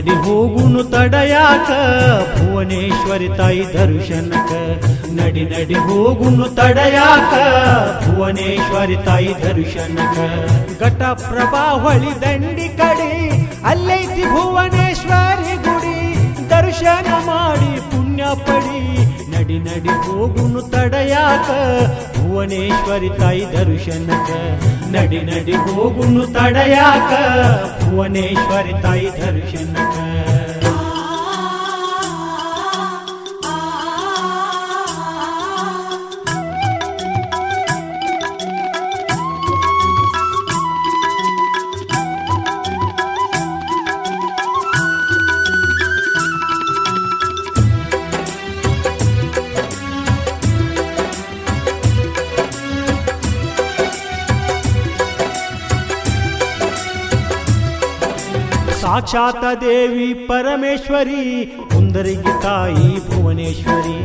ನಡಿ ಹೋಗುನು ತಡಯಾಕ, ಭುವನೇಶ್ವರಿ ತಾಯಿ ದರ್ಶನಕ. ನಡಿ ನಡಿ ಹೋಗುನು ತಡಯಾಕ, ಭುವನೇಶ್ವರಿ ತಾಯಿ ದರ್ಶನಕ. ಘಟಪ್ರಭಾ ಹೊಳಿ ದಂಡಿ ಕಡಿ, ಅಲ್ಲೈತಿ ಭುವನೇಶ್ವರಿ ಗುಡಿ. ದರ್ಶನ ಮಾಡಿ ಪುಣ್ಯ ಪಡಿ ನಡಿ ನಡಿ ಹೋಗುನು ತಡಯಾಕ. ಭುವನೇಶ್ವರಿ ತಾಯಿ ದರ್ಶನಕ. ನಡಿ ನಡಿ ಹೋಗುನು ತಡಯಾಕ. ಭುವನೇಶ್ವರಿ ತಾಯಿ ದರ್ಶನಕ. ಸಾಕ್ಷಾತ ದೇವಿ ಪರಮೇಶ್ವರಿ, ಸುಂದರಿಗೆ ತಾಯಿ ಭುವನೇಶ್ವರಿ.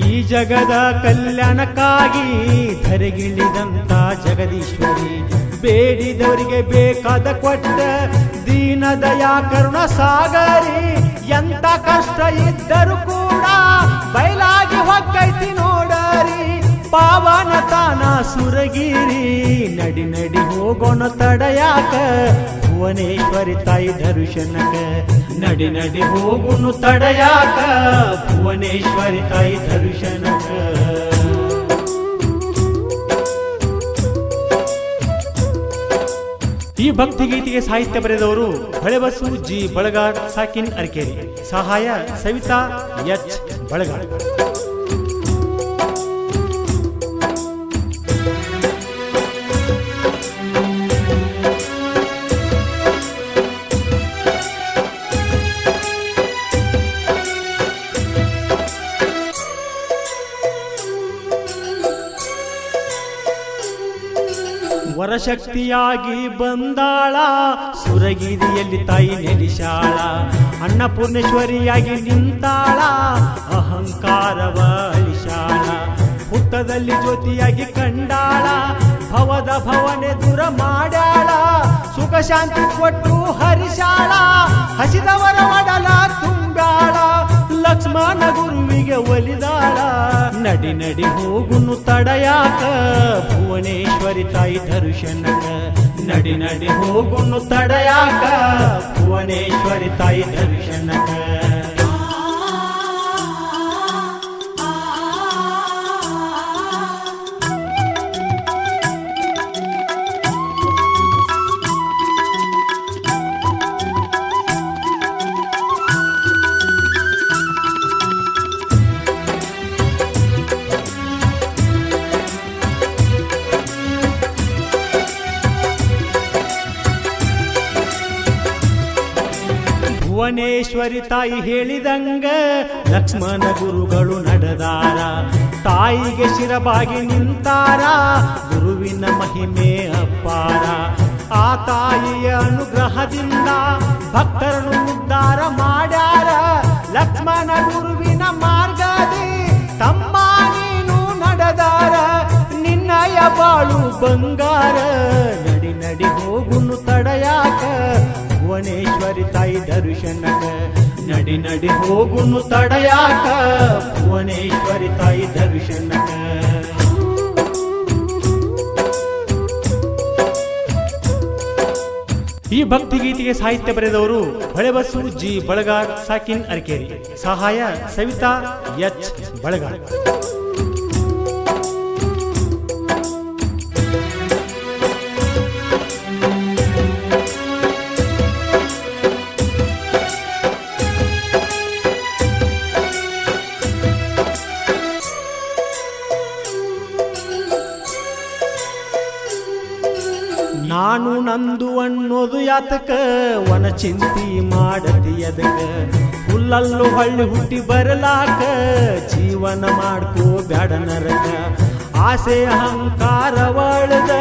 ಈ ಜಗದ ಕಲ್ಯಾಣಕ್ಕಾಗಿ ಧರೆಗಿಳಿದಂತ ಜಗದೀಶ್ವರಿ. ಬೇಡಿದವರಿಗೆ ಬೇಕಾದ ಕೊಟ್ಟ ದೀನ ದಯಾ ಕರುಣ ಸಾಗರಿ. ಎಂತ ಕಷ್ಟ ಇದ್ದರೂ ಕೂಡ ಬಯಲಾಗಿ ಹೊಕ್ಕೈತಿ ನೋಡರಿ. ಪಾವನ ತಾನ ಸುರಗಿರಿ, ನಡಿ ನಡಿ ಹೋಗೋಣ ತಡಯಾಕ ಭುವನೇಶ್ವರಿ ತಾಯಿ ದರ್ಶನಕ ನಡಿ ನಡಿ ಹೋಗುನು ತಡಯಾಕ ಭುವನೇಶ್ವರಿ ತಾಯಿ ದರ್ಶನಕ. ಈ ಭಕ್ತಿ ಗೀತೆಗೆ ಸಾಹಿತ್ಯ ಬರೆದವರು ಹಳೆಬಸು ಜಿ ಬಳಗಾರ್ ಸಾಕಿನ್ ಅರ್ಕೇರಿ. ಸಹಾಯ ಸವಿತಾ ಎಚ್ ಬಳಗಾರ್. ವರಶಕ್ತಿಯಾಗಿ ಬಂದಾಳ ಸುರಗಿರಿಯಲ್ಲಿ ತಾಯಿ ನೆಲಿಶಾಳ ಅನ್ನಪೂರ್ಣೇಶ್ವರಿಯಾಗಿ ನಿಂತಾಳ, ಅಹಂಕಾರವ ಅಳಿಶಾಳ ಹುತ್ತದಲ್ಲಿ ಜ್ಯೋತಿಯಾಗಿ ಕಂಡಾಳ, ಭವದ ಭವನೆ ದೂರ ಮಾಡ್ಯಾಳ, ಸುಖ ಶಾಂತಿ ಕೊಟ್ಟು ಹರಿಶಾಳ ಹಸಿದವರ ಒಡಲ ತುಂಬಾಳ ಲಕ್ಷ್ಮಣ ಗುರುವಿಗೆ ಒಲಿದಾಳ, ನಡಿ ನಡಿ ಹೋಗುನು ತಡಯಾಕ ಭುವನೇಶ್ವರಿ ತಾಯಿ ದರ್ಶನಕ ನಡಿ ನಡಿ ಹೋಗುನು ತಡಯಾಕ ಭುವನೇಶ್ವರಿ ತಾಯಿ ದರ್ಶನಕ. ಭುವನೇಶ್ವರಿ ತಾಯಿ ಹೇಳಿದಂಗ ಲಕ್ಷ್ಮಣ ಗುರುಗಳು ನಡೆದಾರ. ತಾಯಿಗೆ ಶಿರಬಾಗಿ ನಿಂತಾರ, ಗುರುವಿನ ಮಹಿಮೆ ಅಪ್ಪಾರ. ಆ ತಾಯಿಯ ಅನುಗ್ರಹದಿಂದ ಭಕ್ತರನ್ನು ಉದ್ಧಾರ ಮಾಡ್ಯಾರ. ಲಕ್ಷ್ಮಣ ಗುರುವಿನ ಮಾರ್ಗದಿ ತಮ್ಮ ನೀನು ನಡೆದಾರ? ನಿನ್ನಯ ಬಾಳು ಬಂಗಾರ. ನಡಿ ನಡಿ, ಹೋಗುನು ತಡಯಾಕ. ಭುವನೇಶ್ವರಿ ತಾಯಿ ದರ್ಶನ ನಡಿ ನಡಿ ಹೋಗುನು ತಡೆಯಾಕ. ಭುವನೇಶ್ವರಿ ತಾಯಿ ದರ್ಶನ ಈ ಭಕ್ತಿ ಗೀತೆಗೆ ಸಾಹಿತ್ಯ ಬರೆದವರು ಹೊಳೆಬಸು ಜಿ ಬಳಗಾರ್ ಸಾಕಿನ್ ಅರಕೇರಿ. ಸಹಾಯ ಸವಿತಾ ಎಚ್ ಬಳಗಾರ್. ನಾನು ನಂದು ಅನ್ನೋದು ಯಾತಕ? ಒನ ಚಿಂತಿ ಮಾಡತಿ ಅದಕ ಹುಲ್ಲಲ್ಲು ಹಳ್ಳಿ ಹುಟ್ಟಿ ಬರಲಾಕ? ಜೀವನ ಮಾಡ್ಕೋ ಬ್ಯಾಡ ನರಕ. ಆಸೆ ಅಹಂಕಾರ ಒಳದ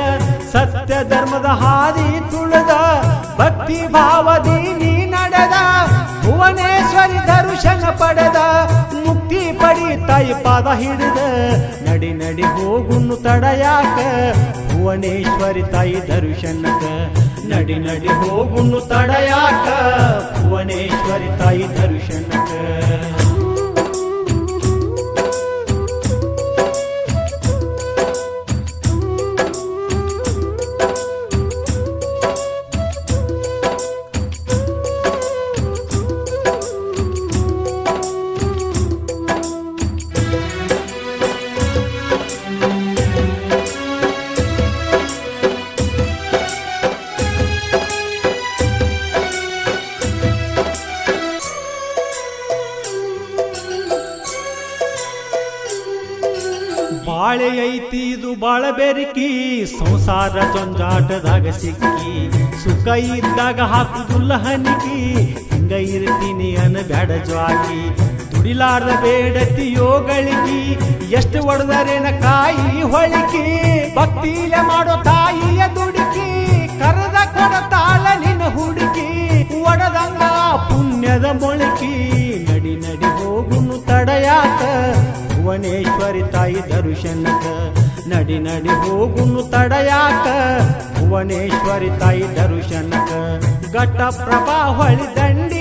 ಸತ್ಯ ಧರ್ಮದ ಹಾದಿ ತುಳದ, ಭಕ್ತಿ ಭಾವದಿ ನೀ ನಡೆದ, ಭುವನೇಶ್ವರಿ ದರ್ಶನ ಪಡೆದ, ಮುಕ್ತಿ ಪಡಿ ತಾಯಿ ಪಾದ ಹಿಡಿದ. ನಡಿ ನಡಿ ಹೋಗುನು ತಡಯಾಕ. ಭುವನೇಶ್ವರಿ ತಾಯಿ ದರ್ಶನಕ ನಡಿ ನಡಿ ಹೋಗುನು ತಡಯಾಕ. ಭುವನೇಶ್ವರಿ ತಾಯಿ ದರ್ಶನಕ ಬಾಳೆ ಐತಿ, ಇದು ಬಾಳ ಬೆರಕಿ. ಸಂಸಾರ ಜೊಂಜಾಟದಾಗ ಸಿಕ್ಕಿ, ಸುಖ ಇದ್ದಾಗ ಹಾಕುದುಲ್ಲ ಹನಿಕಿ. ಹಿಂಗ ಇರ್ತೀನಿ ಅನ್ನ ಬ್ಯಾಡ ಜ್ವಾಗಿ ದುಡಿಲಾರ್ದ ಬೇಡತಿ ಯೋಗಳಿಗಿ. ಎಷ್ಟು ಒಡೆದರೇನ ಕಾಯಿ ಹೊಳಿಕಿ. ಭಕ್ತಿಲೆ ಮಾಡೋ ತಾಯಿಯ ದುಡುಕಿ. ಕರೆದ ಕೊಡತಾಳ ನಿನ್ನ ಹುಡುಕಿ. ಒಡದಂಗ ಪುಣ್ಯದ ಮೊಳಕಿ. ನಡಿ ನಡಿ ಹೋಗುನು ತಡಯಾಕ ಭುವನೇಶ್ವರಿ ತಾಯಿ ದರ್ಶನಕ ನಡಿ ನಡಿ ಹೋಗುನು ತಡಯಾಕ. ಭುವನೇಶ್ವರಿ ತಾಯಿ ದರ್ಶನಕ ಘಟ್ಟ ಪ್ರಭಾ ಹೊಳಿ ದಂಡಿ